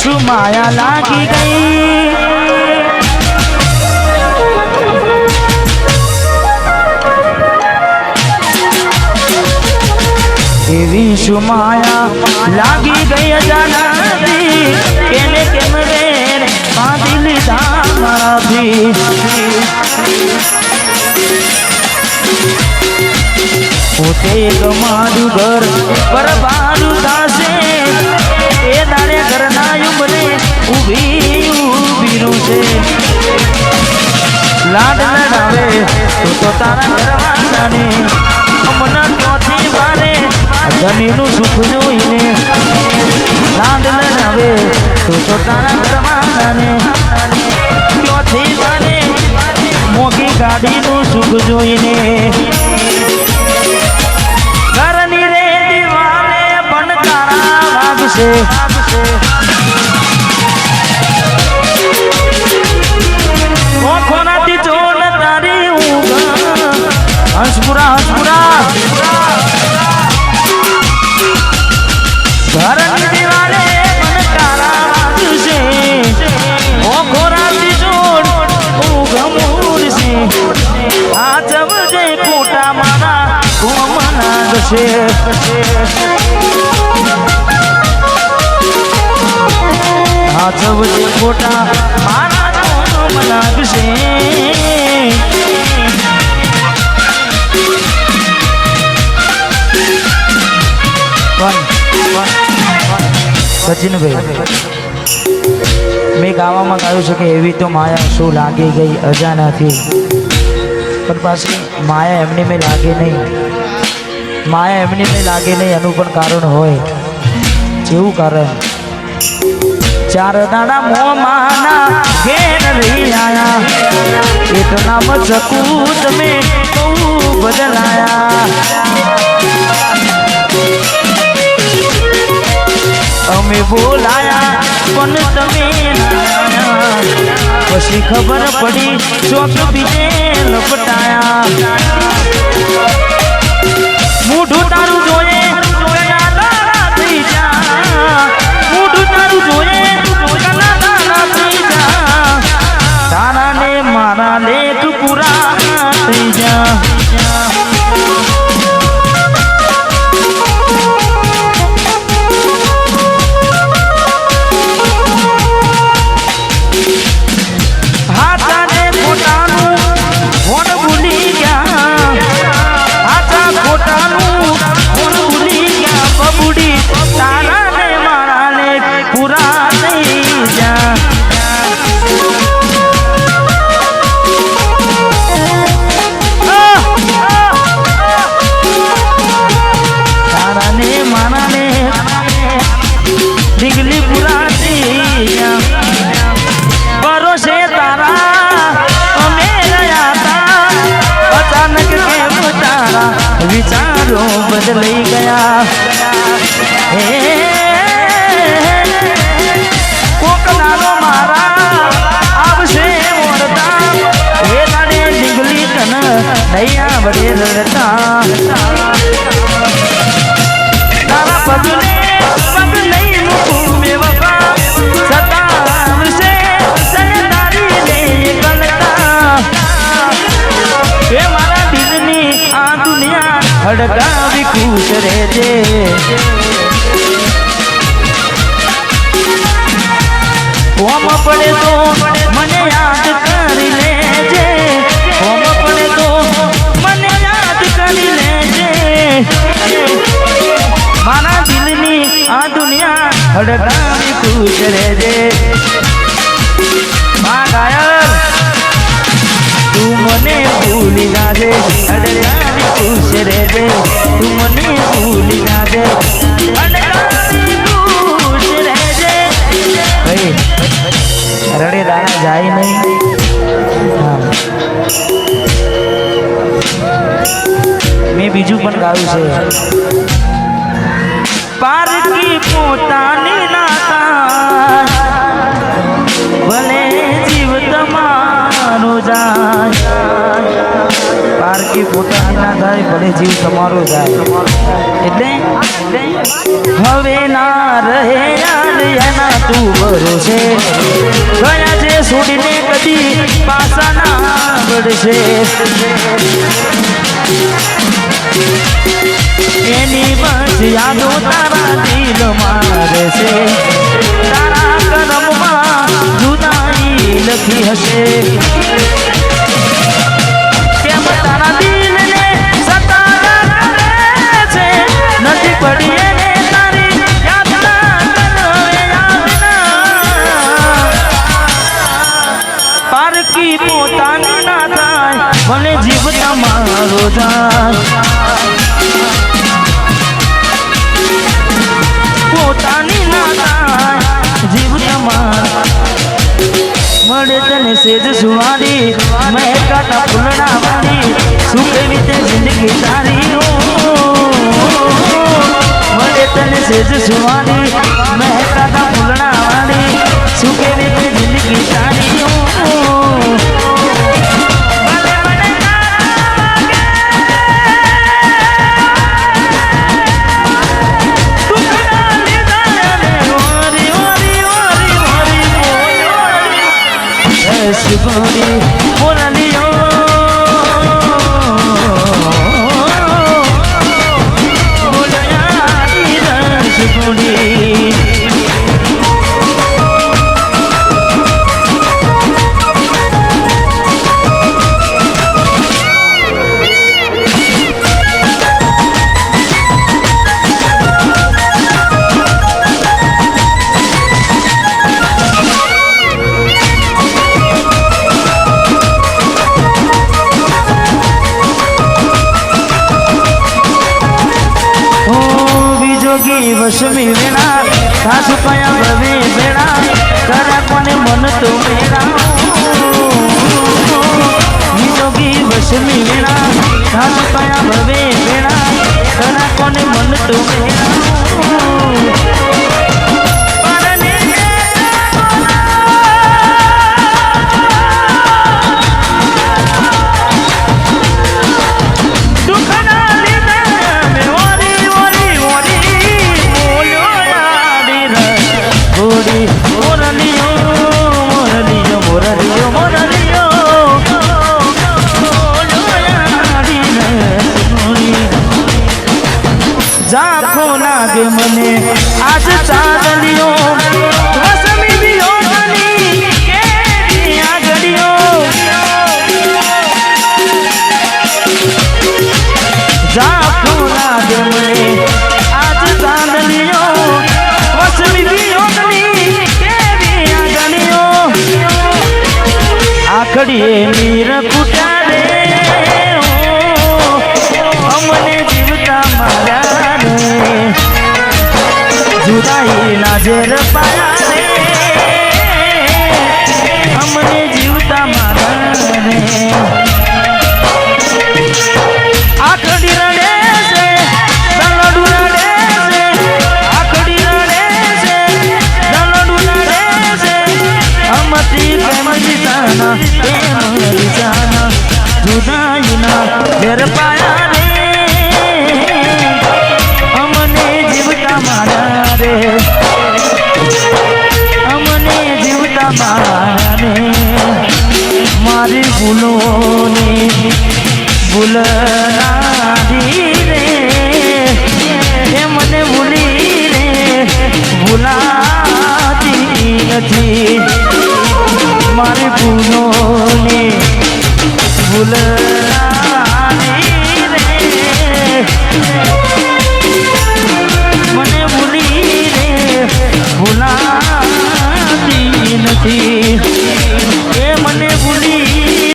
શું માયા લાગી ગઈ એવી શું માયા લાગી ગઈ અજાનાથી કેને કેમ રે બાંધી લીધા મારાથી પોતે મારું ઘર બરબારું તું તારા અમના ક્યોથી વારે? જમીનું સુખ જોઈને લાડ લડાવે. તું તો તારા સુખ જોઈને. ઘરની રે કોમના ગશે આ જવજે ખોટા મારા કોમ લાગશે સચિનભાઈ મેં ગાવામાં ગાયું છે કે એવી તો માયા શું લાગી ગઈ અજાનાથી પણ પાછી માયા એમની મેં લાગે નહીં માયા એમની મેં લાગે નહીં એનું પણ કારણ હોય જેવું કારણ ચાર દાડા મોમાના ઘેર રહી આયા એટલા મચકું તમે બહુ બદલાયા અમે બોલાયા પણ તમે ના આયા. પછી ખબર પડી ચોક બીજે લપટાયા વિચારો બદલાઈ ગયા હે નહીં આવડે રડતા હડકાવી ખુશ રહેજે. ઓમ પડે તો મને યાદ કરી લેજે. ઓમ પડે તો મને યાદ કરી લેજે. મારા દિલની આ દુનિયા હડકાવી ખુશ રહેજે. રહેજે તું મને ભૂલી ના ભાઈ રડે દાણા જાય નહીં. મેં બીજું પણ ગાયું છે. પારકી પોતાની પોતાની થાય ભલે જીવ તમારો જાય. એટલે હવે ના રહે યાદ એના તું ભરોસે. ગયા છે છોડીને કદી પાસા ના પડશે એની બસ યાદો તારા દિલ મારે છે તારા કરમમાં જુદાઈ લખી હશે. પોતાની ના જીવ તમારો સેજ સુવારી મહેકાતા ફૂલડા વાળી સુખ રીતે જિંદગી તારી. તને સેજ સુવારી વેણા સાસુ કયા ભવે વેણા કરા કોને મન તો બીજોગી વસમી વેળા સાસુ કયા ભવે વેણા કરા કોને મન તો વેણા આખડીએ મીર કુટારે અમને જીવતા મારા જુદાઈ નાજર પાયા. ભૂલોની ભૂલનારી રે એ મને ભૂલી રે ભૂલાતી નથી મારી ભૂલોને ભૂલ